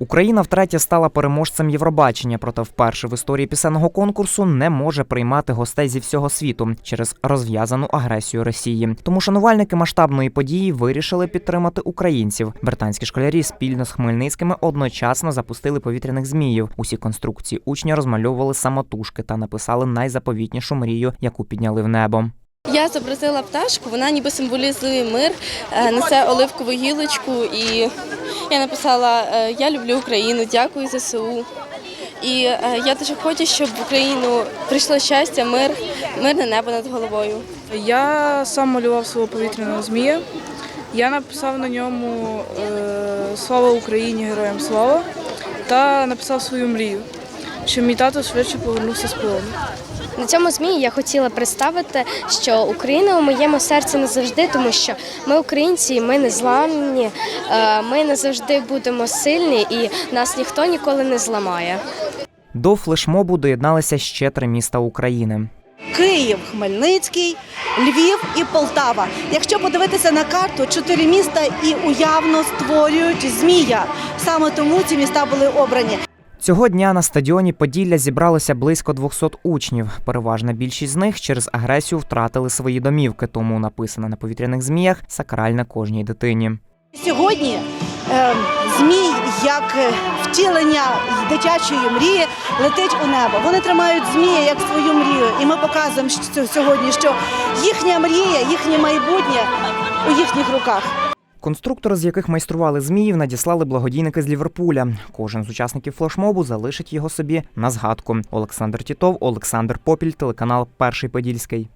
Україна втретє стала переможцем Євробачення, проте вперше в історії пісенного конкурсу не може приймати гостей зі всього світу через розв'язану агресію Росії. Тому шанувальники масштабної події вирішили підтримати українців. Британські школярі спільно з хмельницькими одночасно запустили повітряних зміїв. Усі конструкції учні розмальовували самотужки та написали найзаповітнішу мрію, яку підняли в небо. Я зобразила пташку, вона ніби символізує мир, е, несе оливкову гілочку, і я написала е, Я люблю Україну, дякую ЗСУ. І е, я дуже хочу, щоб в Україну прийшло щастя, мир, мирне небо над головою. Я сам малював свого повітряного змія. Я написав на ньому Слава Україні, героям слава та написав свою мрію, щоб мій тато швидше повернувся з полону. На цьому змії я хотіла представити, що Україна у моєму серці назавжди, тому що ми українці, ми не зламні, е, ми не завжди будемо сильні і нас ніхто ніколи не зламає. До флешмобу доєдналися ще три міста України. Київ, Хмельницький, Львів і Полтава. Якщо подивитися на карту, чотири міста і уявно створюють змія. Саме тому ці міста були обрані. Цього дня на стадіоні Поділля зібралося близько 200 учнів. Переважна більшість з них через агресію втратили свої домівки, тому написане на повітряних зміях сакральне кожній дитині. Сьогодні е, змій, як е, втілення дитячої мрії, летить у небо. Вони тримають змія як свою мрію. І ми показуємо сьогодні, що їхня мрія, їхнє майбутнє у їхніх руках. Конструктори, з яких майстрували зміїв, надіслали благодійники з Ліверпуля. Кожен з учасників флешмобу залишить його собі на згадку. Олександр Тітов, Олександр Попіль, телеканал Перший Подільський.